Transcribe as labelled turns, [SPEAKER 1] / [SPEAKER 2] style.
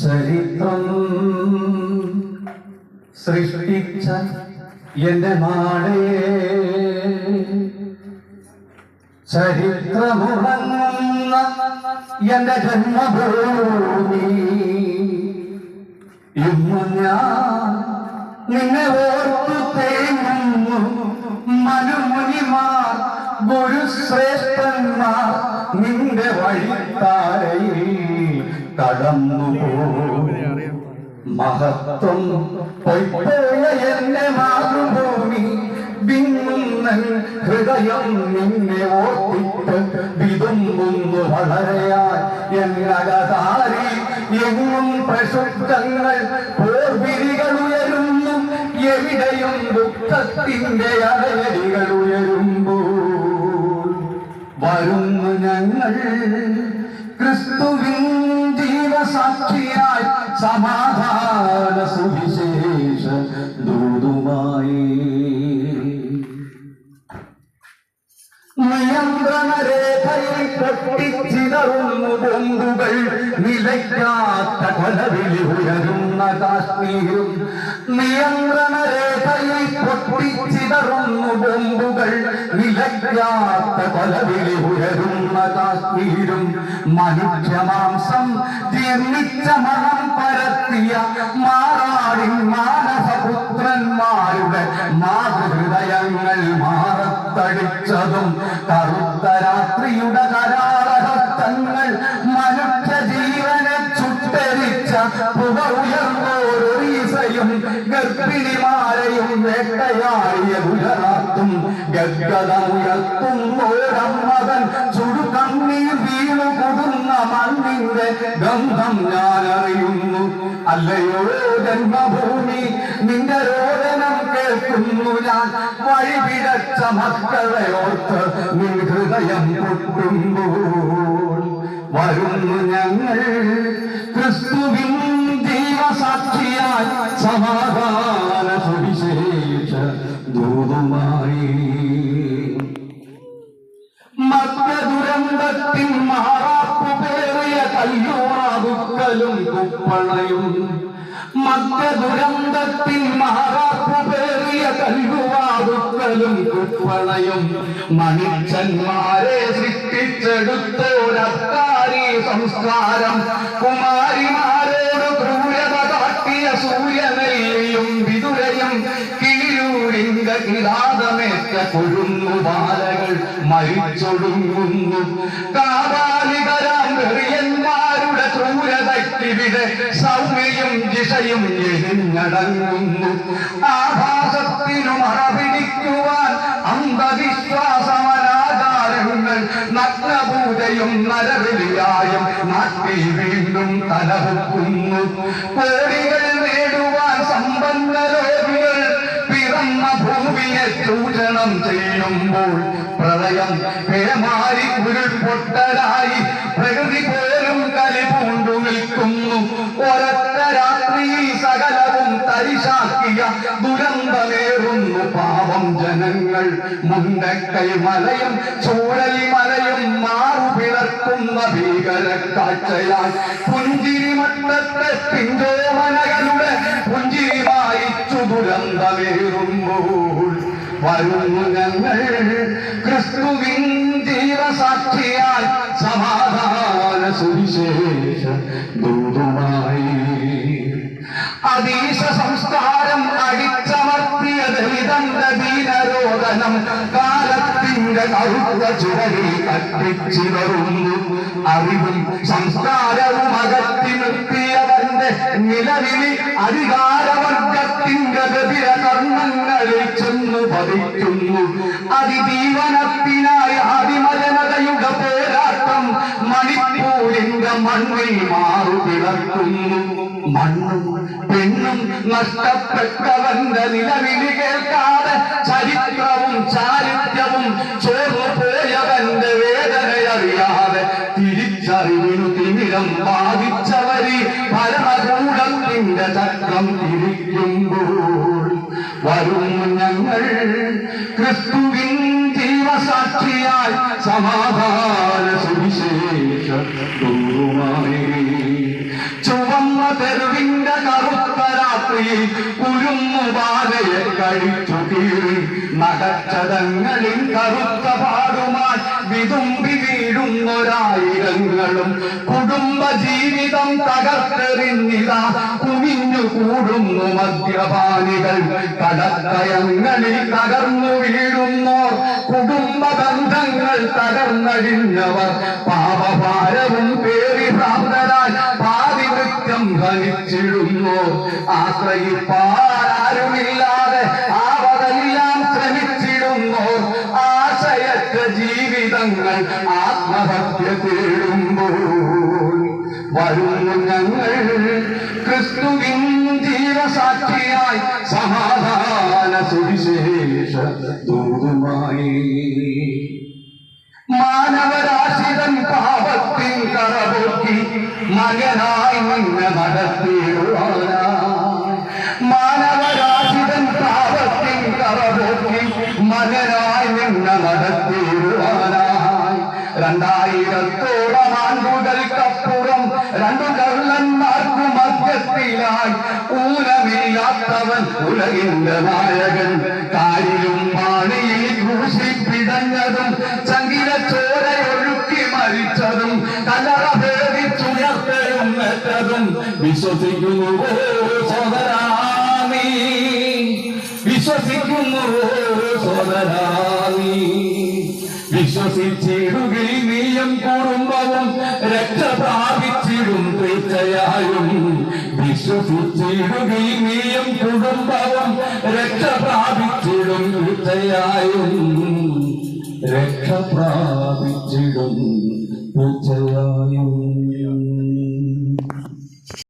[SPEAKER 1] ചരിത്രം സൃഷ്ടിച്ച എന്റെ നാടേ. ചരിത്രമുറങ്ങുന്ന എന്റെ ജന്മഭൂമി. ഇന്ന് ഞാൻ നിന്നെ ഓർത്തു തേങ്ങുന്നു മനുമുനിമാർ ഗുരുശ്രേഷ്ഠന്മാർ നിന്റെ വഴിത്താരയിൽ കടന്നുപോകും മഹത്വം എന്റെ മാതൃഭൂമി വിങ്ങുന്നൻ ഹൃദയം നിന്നെ ഓർത്തിട്ട് വിതുമ്പുന്നു വളരെയാൽ എന്നകതാരി എങ്ങും പ്രശുദ്ധങ്ങൾ പോർവിരികൾ ഉയരുന്നു എവിടെയും ദുഃഖത്തിന്റെ അലയടികൾ വരുന്നു ഞങ്ങൾ. ക്രിസ്തുവിൻ ജീവസാക്ഷിയായി സമാധാന സുവിശേഷ ദൂതുമായി. നിയന്ത്രണ പൊട്ടിച്ചിതറുന്നു ബോംബുകൾ നിലയ്ക്കാത്ത കൊലവിളി ഉയരുന്ന കാശ്മീരും നിയന്ത്രണ രേഖയിൽ പൊട്ടിച്ചിതറുന്നു ബോംബുകൾ നിലയ്ക്കാത്ത കൊലവിളി ഉയരുന്ന കാശ്മീരും മനുഷ്യമാംസം ജീർണിച്ച മണം ഗർഭിണിമാരെയും വേട്ടയാടിയ ഗുജറാത്തും ഗദ്ഗതമുയർത്തും വീണു കൊടുന്ന മണ്ണിന്റെ ഗന്ധം ഞാൻ അറിയുന്നു അല്ലയോ ജന്മഭൂമി നിന്റെ രോദനം കേൾക്കുന്നു ഞാൻ. വഴിപിഴച്ച മക്കളെ ഓർത്ത് നിൻ ഹൃദയം പൊട്ടുമ്പോൾ വരുന്നു ഞങ്ങൾ. ക്രിസ്തുവിൻ ജീവസാക്ഷിയായി സമാധാന മദ്യദുരന്തത്തിൻ മാറാപ്പു പേറിയ കുപ്പളയും. കുപ്പണയും മദ്യദുരന്തത്തിൻ മാറാപ്പു പേറിയ കല്ലുവാതുക്കലും കുപ്പണയും മനുഷ്യന്മാരെ സൃഷ്ടിച്ചെടുത്തോരക്കാരി സംസ്കാരം. കുമാരിമാരോട് ക്രൂരത കാട്ടിയ സൂര്യനെല്ലിയും കിരാതമേറ്റ കൊഴുന്നു ബാലകൾ മരിച്ചൊടുങ്ങുന്നു. കാപാലികരാം വെറിയന്മാരുടെ ക്രൂരതയ്ക്കിവിടെ സൗമ്യയും ദിശയും എഴുന്നടങ്ങുന്നു. ആഭാസത്തിനു മറപിടിക്കുവാൻ അന്ധവിശ്വാസമനാചാരങ്ങൾ നഗ്നപൂജയും നരബലിയായും നാട്ടിൽ വീണ്ടും തലവുക്കുന്നു കോടികൾ ചൂഷണം ചെയ്യുമ്പോൾ പ്രളയം പേമാരി ഉരുൾപൊട്ടലായി പ്രകൃതി പോലും കലിപൂണ്ടു നിൽക്കുന്നു. ഒരൊറ്റ രാത്രിയിൽ സകലവും തരിശാക്കിയ ദുരന്തമേറുന്നു പാവം ജനങ്ങൾ. മുണ്ടക്കൈ മലയും ചൂഴലി മലയും മാറുപിളർക്കുന്ന ഭീകര കാഴ്ചയാൽ പുഞ്ചിരി മട്ടത്തെ പിഞ്ചോമനകളുടെ പുഞ്ചിരി വായിച്ചു ദുരന്തമേറുമ്പോൾ വരുന്നു ഞങ്ങൾ ക്രിസ്തുവിൻ ജീവസാക്ഷിയാൽ സമാധാന സുവിശേഷ. ദൂതുമായി അതീശ സംസ്കാരം അടിച്ചമർത്തിയ ദലിതന്റെ ദീനരോധനം കാലത്തിന്റെ കറുത്ത ചുവരിൽ കത്തിച്ചിവറുന്നു അറിവും സംസ്കാരവും നിർത്തിയവന്റെ നിലവിളി അധികാരവർഗത്തിന്റെ ഗതിര കർമ്മങ്ങളിൽ ചെന്നു പതിക്കുന്നു അതിജീവനത്തിനായി അതിമലനതയുഗ പോരാട്ടം മണിപ്പൂരിന്റെ മണ്ണിൽ മാറുപിളർക്കുന്നു മണ്ണും പെണ്ണും നഷ്ടപ്പെട്ടവന്റെ നിലവിളി കേൾക്കാതെ ചരിത്രവും ചാരിത്യവും ചോർന്നു തിരിക്കുമ്പോൾ വരും ഞങ്ങൾ. ക്രിസ്തുവിൻ ജീവസാക്ഷിയായി സമാധാന സുവിശേഷ ദൂരുമായി ചുവന്ന രാത്രിയിൽ കുരുമുപാതയെ കഴിച്ചു കീറി. നടച്ചതങ്ങളിൽ കറുത്ത പാടുമായി വിതുമ്പി വീഴുന്നൊരായിരങ്ങളും കുടുംബ ജീവിതം തകർത്തെറിഞ്ഞിതാ. കുമിഞ്ഞു കൂടുന്നു മദ്യപാനികൾ. കടക്കയങ്ങളിൽ തകർന്നു വീഴുന്നോർ. കുടുംബ ബന്ധങ്ങൾ തകർന്നഴിഞ്ഞവർ. പാപഭാരവും പേറി ഭ്രാന്തരായി പാതിവൃത്യം ധനിച്ചിടുന്നു ആശ്രയിപ്പാരുമില്ലാതെ ആവതെല്ലാം ശ്രമിച്ചിടുന്നു. ആശയറ്റ ജീവിതങ്ങൾ ആത്മഹത്യ തേടുമ്പോൾ വരുന്നു ഞങ്ങൾ ക്രിസ്തുവിൻ ജീവസാക്ഷിയായി സമാധാന സുവിശേഷ ദൂതുമായി. മാനവരാശിതൻ പാപത്തിൻ കറപൊക്കി മകനായി നിന്നെ നടത്തിയിടുവാനായി. മാനവരാശിതൻ പാപത്തിൻ കറപൊക്കി മകനായി നിന്നെ നടത്തിയിടുവാനായി. രണ്ടായിരത്തോളം ആണ്ടുകൾക്കപ്പുറം രണ്ടു കള്ളന്മാർക്കു മധ്യത്തിലായി ഊനമില്ലാത്തവൻ ഉലകിന്റെ നായകൻ. കാലിലും പാണിയിൽ ക്രൂശിപ്പിടഞ്ഞതും ചങ്കില ചോരയൊഴുക്കി മരിച്ചതും കലറ ഭേദിച്ചുയർത്തലും ഏറ്റതും വിശ്വസിക്കുന്നു സോദരാമീ വിശ്വസിക്കുന്നു സോദരാമീ വിശ്വസിച്ചിടുകിൽ നീയും കുടുംബവും രക്ഷ പ്രാപിച്ചിടും തീർച്ചയായും. വിശ്വസിച്ചിടുകിൽ നീയും കുടുംബവും രക്ഷ പ്രാപിച്ചിടും തീർച്ചയായും. രക്ഷ പ്രാപിച്ചിടും